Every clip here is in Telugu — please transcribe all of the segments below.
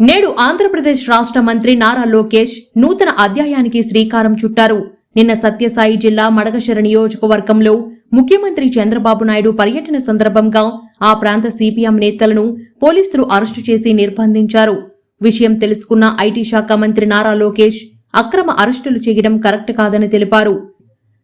నేడు ఆంధ్రప్రదేశ్ రాష్ట్ర మంత్రి నారా లోకేష్ నూతన అధ్యాయానికి శ్రీకారం చుట్టారు. నిన్న సత్యసాయి జిల్లా మడగశర నియోజకవర్గంలో ముఖ్యమంత్రి చంద్రబాబు నాయుడు పర్యటన సందర్భంగా ఆ ప్రాంత సిపిఎం నేతలను పోలీసులు అరెస్టు చేసి నిర్బంధించారు. విషయం తెలుసుకున్న ఐటీ శాఖ మంత్రి నారా లోకేష్ అక్రమ అరెస్టులు చేయడం కరెక్ట్ కాదని తెలిపారు.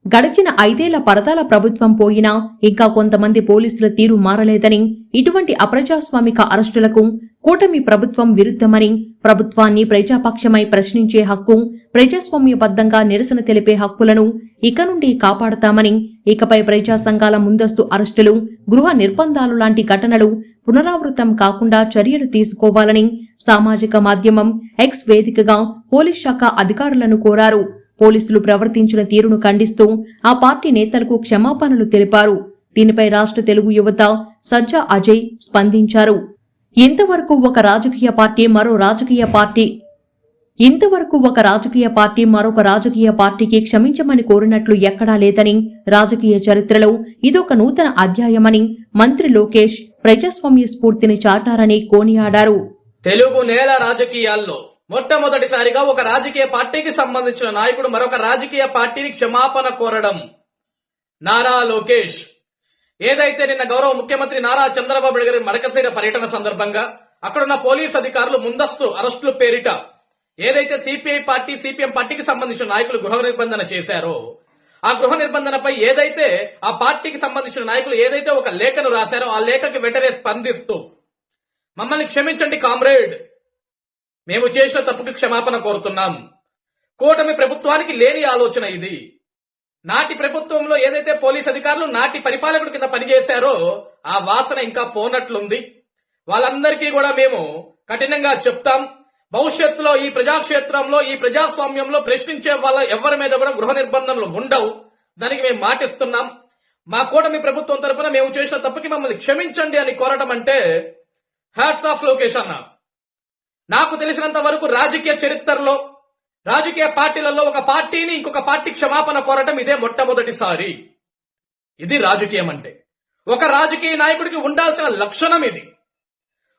గడిచిన ఐదేళ్ళ పరదాల ప్రభుత్వం పోయినా ఇంకా కొంతమంది పోలీసుల తీరు మారలేదని ఇటువంటి అప్రజాస్వామిక అరెస్టులకు కూటమి ప్రభుత్వం విరుద్ధమని ప్రభుత్వాన్ని ప్రజాపక్షమై ప్రశ్నించే హక్కు ప్రజాస్వామ్యబద్ధంగా నిరసన తెలిపే హక్కులను ఇక నుండి కాపాడతామని ఇకపై ప్రజా సంఘాల ముందస్తు అరెస్టులు గృహ నిర్బంధాలు లాంటి ఘటనలు పునరావృతం కాకుండా చర్యలు తీసుకోవాలని సామాజిక మాధ్యమం ఎక్స్ వేదికగా పోలీస్ శాఖ అధికారులను కోరారు. పోలీసులు ప్రవర్తించిన తీరును ఖండిస్తూ ఆ పార్టీ నేతలకు క్షమాపణలు తెలిపారు. దీనిపై రాష్ట్ర తెలుగు యువత సజ్జా అజయ్ స్పందించారు. ఇంతవరకు ఒక రాజకీయ పార్టీ మరో రాజకీయ పార్టీ. ఇంతవరకు ఒక రాజకీయ పార్టీ మరొక రాజకీయ పార్టీకి క్షమించమని కోరినట్లు ఎక్కడా లేదని రాజకీయ చరిత్రలో ఇదొక నూతన అధ్యాయమని మంత్రి లోకేష్ ప్రజాస్వామ్య స్ఫూర్తిని చాటారని కోనియాడారు. తెలుగు నేల రాజకీయాల్లో మొట్టమొదటిసారిగా ఒక రాజకీయ పార్టీకి సంబంధించిన నాయకుడు మరొక రాజకీయ పార్టీని క్షమాపణ కోరడం. నారా లోకేష్ ఏదైతే నిన్న గౌరవ ముఖ్యమంత్రి నారా చంద్రబాబు నాయుడు గారి మడకశీర పర్యటన సందర్భంగా అక్కడున్న పోలీస్ అధికారులు ముందస్తు అరెస్టులు పేరిట ఏదైతే సిపిఐ పార్టీ సిపిఎం పార్టీకి సంబంధించిన నాయకులు గృహ నిర్బంధన చేశారో ఆ గృహ నిర్బంధనపై ఏదైతే ఆ పార్టీకి సంబంధించిన నాయకులు ఏదైతే ఒక లేఖను రాశారో ఆ లేఖకి వెంటనే స్పందిస్తూ మమ్మల్ని క్షమించండి కామ్రేడ్ మేము చేసిన తప్పుకి క్షమాపణ కోరుతున్నాం. కూటమి ప్రభుత్వానికి లేని ఆలోచన ఇది. నాటి ప్రభుత్వంలో ఏదైతే పోలీస్ అధికారులు నాటి పరిపాలకుడు కింద పనిచేశారో ఆ వాసన ఇంకా పోనట్లుంది. వాళ్ళందరికీ కూడా మేము కఠినంగా చెప్తాం. భవిష్యత్తులో ఈ ప్రజాక్షేత్రంలో ఈ ప్రజాస్వామ్యంలో ప్రశ్నించే వాళ్ళ ఎవరి మీద కూడా గృహ నిర్బంధనలు ఉండవు. దానికి మేము మాటిస్తున్నాం. మా కూటమి ప్రభుత్వం తరపున మేము చేసిన తప్పుకి మమ్మల్ని క్షమించండి అని కోరటం అంటే హ్యాట్స్ ఆఫ్ లోకేష్ అన్న. నాకు తెలిసినంత వరకు రాజకీయ చరిత్రలో రాజకీయ పార్టీలలో ఒక పార్టీని ఇంకొక పార్టీ క్షమాపణ కోరటం ఇదే మొట్టమొదటిసారి. ఇది రాజకీయం అంటే ఒక రాజకీయ నాయకుడికి ఉండాల్సిన లక్షణం ఇది.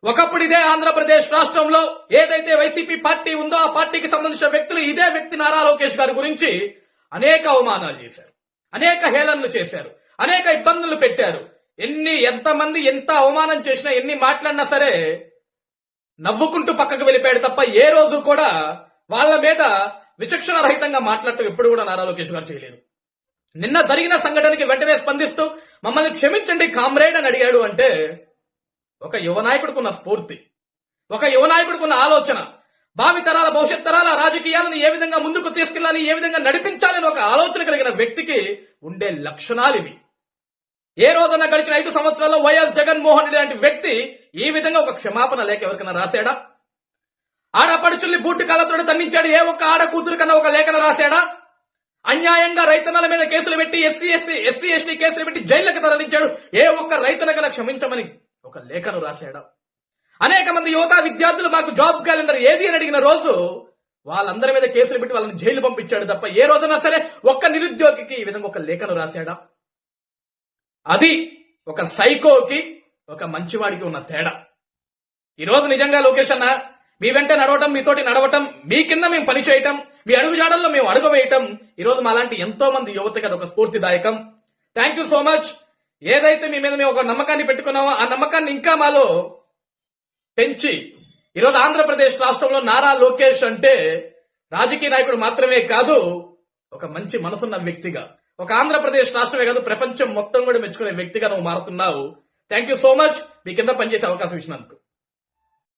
ఒకప్పుడు ఇదే ఆంధ్రప్రదేశ్ రాష్ట్రంలో ఏదైతే వైసీపీ పార్టీ ఉందో ఆ పార్టీకి సంబంధించిన వ్యక్తులు ఇదే వ్యక్తి నారా లోకేష్ గారి గురించి అనేక అవమానాలు చేశారు. అనేక హేళనలు చేశారు. అనేక ఇబ్బందులు పెట్టారు. ఎన్ని ఎంతమంది ఎంత అవమానం చేసినా ఎన్ని మాట్లాడినా సరే నవ్వుకుంటూ పక్కకు వెళ్ళిపోయాడు తప్ప ఏ రోజు కూడా వాళ్ళ మీద విచక్షణ రహితంగా మాట్లాడటం ఎప్పుడు కూడా నారా లోకేష్ గారు చేయలేదు నిన్న జరిగిన సంఘటనకి వెంటనే స్పందిస్తూ మమ్మల్ని క్షమించండి కామ్రేడ్ అని అడిగాడు అంటే ఒక యువ నాయకుడికున్న స్ఫూర్తి ఒక యువ నాయకుడికున్న ఆలోచన భావితరాల భవిష్యత్ తరాల రాజకీయాలను ఏ విధంగా ముందుకు తీసుకెళ్ళాలి ఏ విధంగా నడిపించాలని ఒక ఆలోచన కలిగిన వ్యక్తికి ఉండే లక్షణాలు ఇవి. ఏ రోజున గడిచిన ఐదు సంవత్సరాల్లో వైఎస్ జగన్మోహన్ రెడ్డి లాంటి వ్యక్తి ఈ విధంగా ఒక క్షమాపణ లేక ఎవరికైనా రాశాడా? ఆడపడుచుల్ని బూటు కళ్ళతోడు తన్నించాడు. ఏ ఒక్క ఆడ కూతురు కన్నా ఒక లేఖను రాశాడా? అన్యాయంగా రైతన్నల మీద కేసులు పెట్టి ఎస్సీ ఎస్సీ ఎస్సీ ఎస్టీ కేసులు పెట్టి జైళ్ళకు తరలించాడు. ఏ ఒక్క రైతనకన క్షమించమని ఒక లేఖను రాశాడా? అనేక మంది యువత విద్యార్థులు మాకు జాబ్ క్యాలెండర్ ఏది అని అడిగిన రోజు వాళ్ళందరి మీద కేసులు పెట్టి వాళ్ళని జైలు పంపించాడు తప్ప ఏ రోజున సరే ఒక్క నిరుద్యోగికి ఈ విధంగా ఒక లేఖను రాశాడా? అది ఒక సైకోకి ఒక మంచివాడికి ఉన్న తేడా. ఈ రోజు నిజంగా లోకేష్ అన్న మీ వెంట నడవటం మీతోటి నడవటం మీ కింద మేము పనిచేయటం మీ అడుగు జాడల్లో మేము అడుగు వేయటం ఈరోజు మాలాంటి ఎంతో మంది యువతకి అదొక స్ఫూర్తిదాయకం. థ్యాంక్ యూ సో మచ్ ఏదైతే మీ మీద మేము ఒక నమ్మకాన్ని పెట్టుకున్నామో ఆ నమ్మకాన్ని ఇంకా మాలో పెంచి ఈరోజు ఆంధ్రప్రదేశ్ రాష్ట్రంలో నారా లోకేష్ అంటే రాజకీయ నాయకుడు మాత్రమే కాదు ఒక మంచి మనసున్న వ్యక్తిగా. ఒక ఆంధ్రప్రదేశ్ రాష్ట్రమే కాదు ప్రపంచం మొత్తం కూడా మెచ్చుకునే వ్యక్తిగా నువ్వు మారుతున్నావు. థ్యాంక్ యూ సో మచ్ మీ కింద పనిచేసే అవకాశం ఇచ్చినందుకు.